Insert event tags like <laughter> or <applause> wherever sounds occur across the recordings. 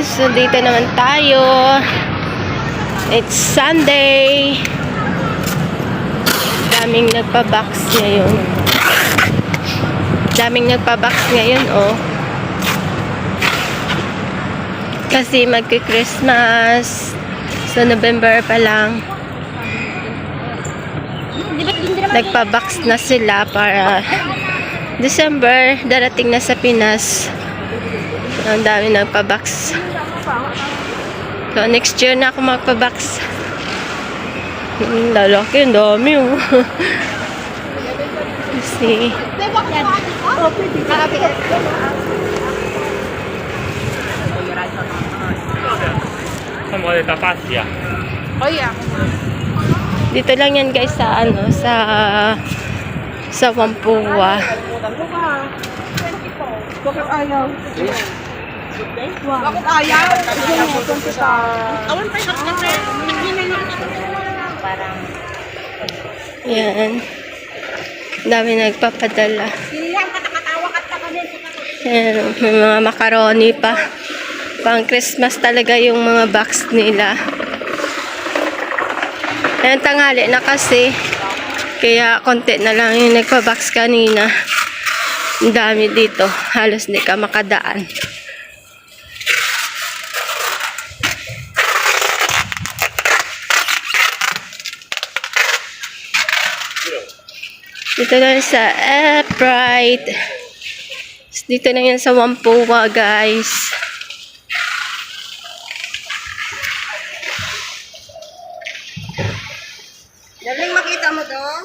guys, dito naman tayo. It's Sunday. Daming nagpa-box ngayon. Daming nagpa-box ngayon, oh. Kasi magki-Christmas. So, November pa lang. Nagpa-box na sila para December, darating na sa Pinas. Ang dami nagpa-box. So, next year na ako magpa-box. Hmm, lalaki, ang dami oh. <laughs> See. Dito lang yan guys sa ano sa sa Wampuwa. Bakit ayaw? Bakit ayaw? Awan pa yung kape. Yan. Ang dami nagpapadala. Ayan, may mga macaroni pa. Pang Christmas talaga yung mga box nila. Ayan, tanghali na kasi. Kaya konti na lang yung nagpa-box kanina. Ang dami dito. Halos di ka makadaan. Dito lang sa Upright. Dito na yan sa Wampuwa, guys. Daling makita mo doon.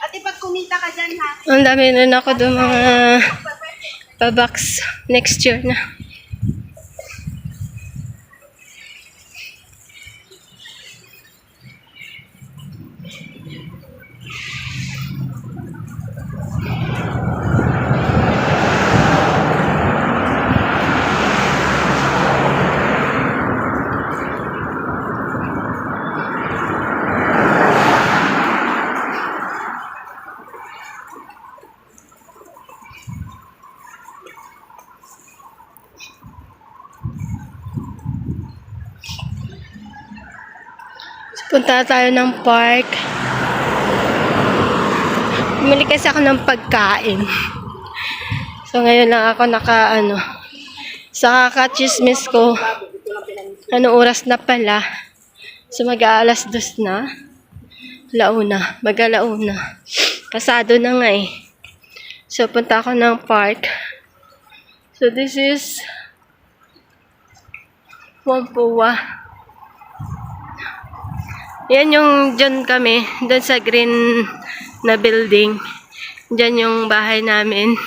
Ate, pag kumita ka dyan ha. Ang dami na ako doon mga pa-box next year na. Punta tayo ng park. Bumili kasi ako ng pagkain. So, ngayon lang ako naka, ano, sa kakachismis ko, ano oras na pala. So, mag-aalas dos na. Launa, mag-alauna. Pasado na nga eh. So, punta ako ng park. So, this is Wampuwa. Yan yung dyan kami, dyan sa green na building. Dyan yung bahay namin.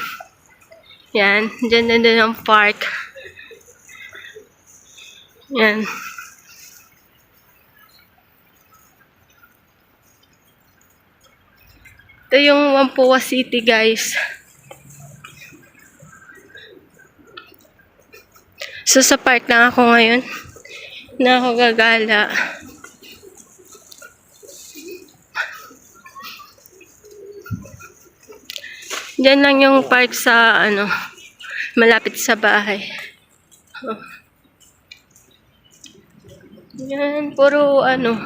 Yan, dyan na din ang park. Yan. Ito yung Wampuwa City, guys. So, sa park lang ako ngayon. Na ako gagala. Diyan lang yung park sa ano, malapit sa bahay. Oh. Yan, puro ano,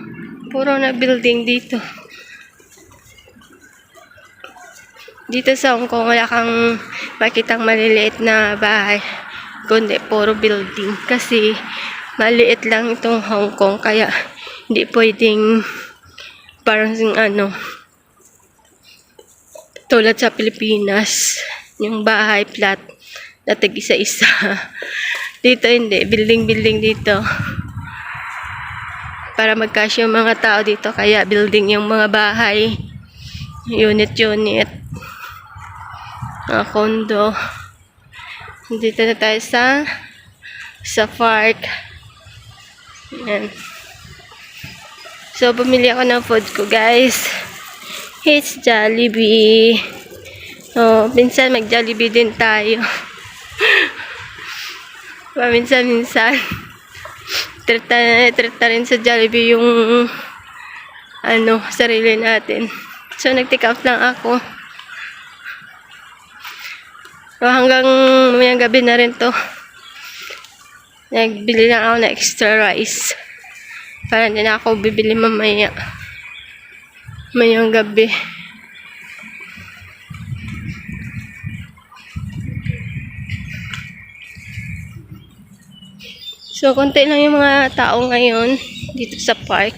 puro na building dito. Dito sa Hong Kong, wala kang makitang maliliit na bahay. Kundi, puro building. Kasi, maliit lang itong Hong Kong. Kaya, hindi pwedeng parang ano, tulad sa Pilipinas, yung bahay flat na tig isa-isa. <laughs> Dito hindi, building-building dito. Para magkasya yung mga tao dito, kaya building yung mga bahay. Unit-unit. Mga kondo. Dito na tayo sa sa park. Yan. So, bumili ako ng food ko, guys. It's Jollibee. Oh, minsan mag-Jollibee din tayo. <laughs> Paminsan-minsan. Treat na rin sa Jollibee yung ano, sarili natin. So, nag-take out lang ako. So, hanggang mamayang gabi na rin to. Nagbili lang ako na extra rice. Para hindi ako bibili mamaya. Mayang gabi. So, konti lang yung mga tao ngayon dito sa park.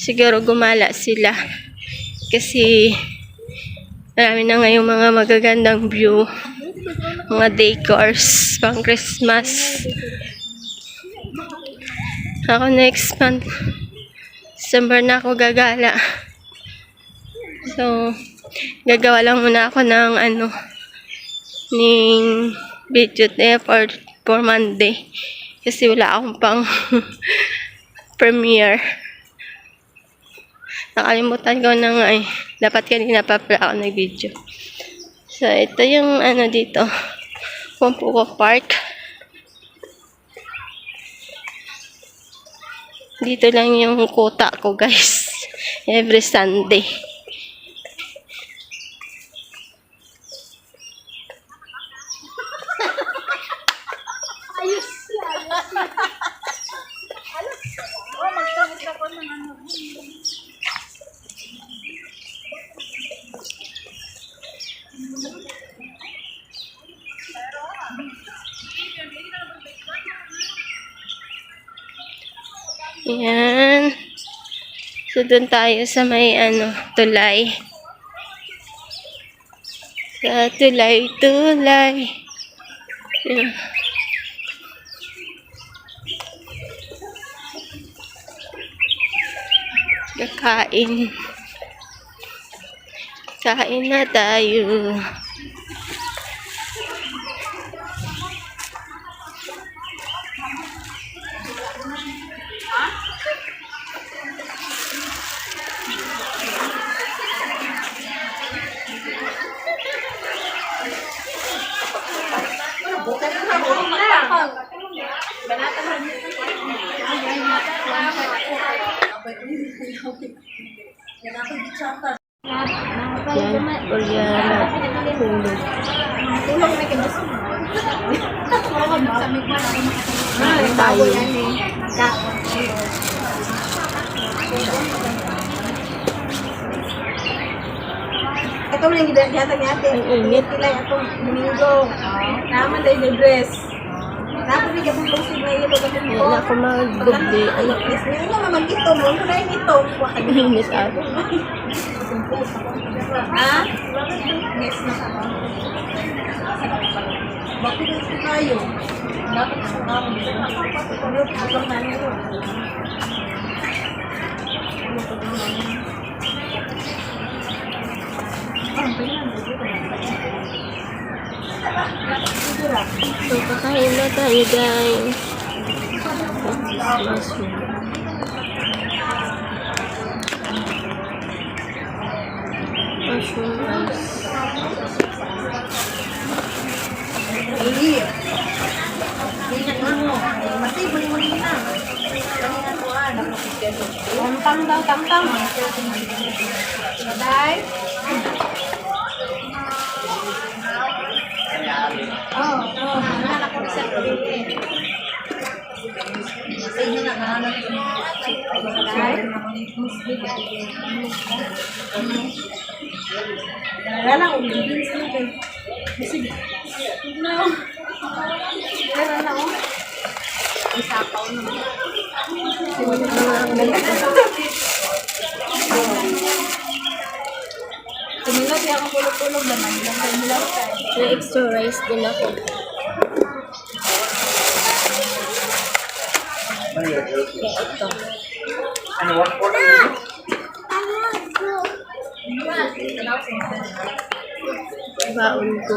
Siguro gumala sila. Kasi marami na ngayong mga magagandang view. Mga decors pang Christmas. Ako next month. December na ako gagala. So, gagawa lang muna ako ng ano, ng video na for, for Monday. Kasi wala akong pang <laughs> premiere. Nakalimutan ko na nga eh. Dapat kanina pa pala ako nag-video. So, ito yung ano dito. Pumpuko Park. Dito lang yung kuta ko guys. <laughs> Every Sunday. Yan. So, doon tayo sa may ano, tulay. Sa tulay, tulay. Yan. Kakain. Kain na tayo. Tayo. Ito mo yung ginatag natin. Ang init. Kilay atong Domingo. Naman dahil may dress. Naman bigyan mo itong sigma ilo Yan ako magbubi. Ano? May ilo naman ito. Mo ko na yung ito. Din. Miss <laughs> ako. Ha? Yes na ka. Bakit ito tayo? Dapat sa kami. Ano? Bakit namin ito? So, kakain na tayo, guys. Mushroom. Mushroom rice. Hindi. Ganyan mo. Mati, buli mo din na. Ganyan ko ah. Tamtang daw, tamtang. Baday. Oh, oh. Nahanap ko sa pili. Sa inyo na, nahanap ko. Baday. Wala lang, umibig sila kayo. Sige. No. Meron na ako. Isapaw naman. Tumilog yung akong tulog-tulog naman. Ilang nila tayo. May extra rice din ako. Kaya ito. Baon ko.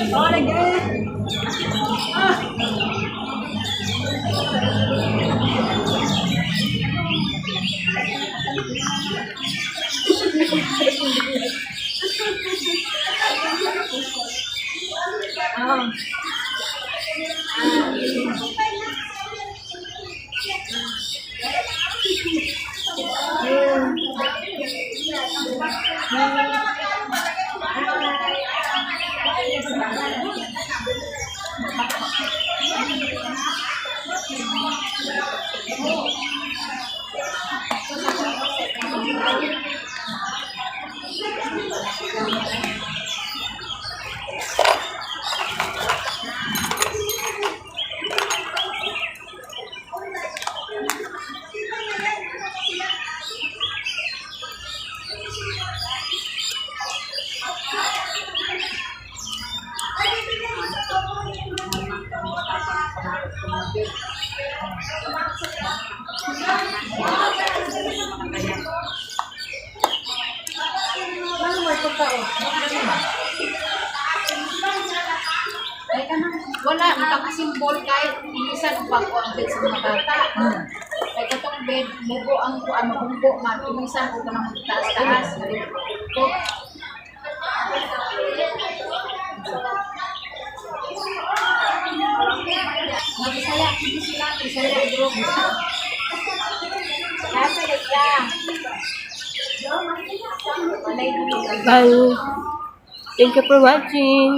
<laughs> Oh, ちょっと待ってください。Bago ang bed sa mga bata. Kaya katong bed, mubo ang kuan mahumbo man inisan ko kanang taas-taas. Ko Nagsaya, hindi sila, Bisaya group. Nasa. Walay Bye. Thank you for watching.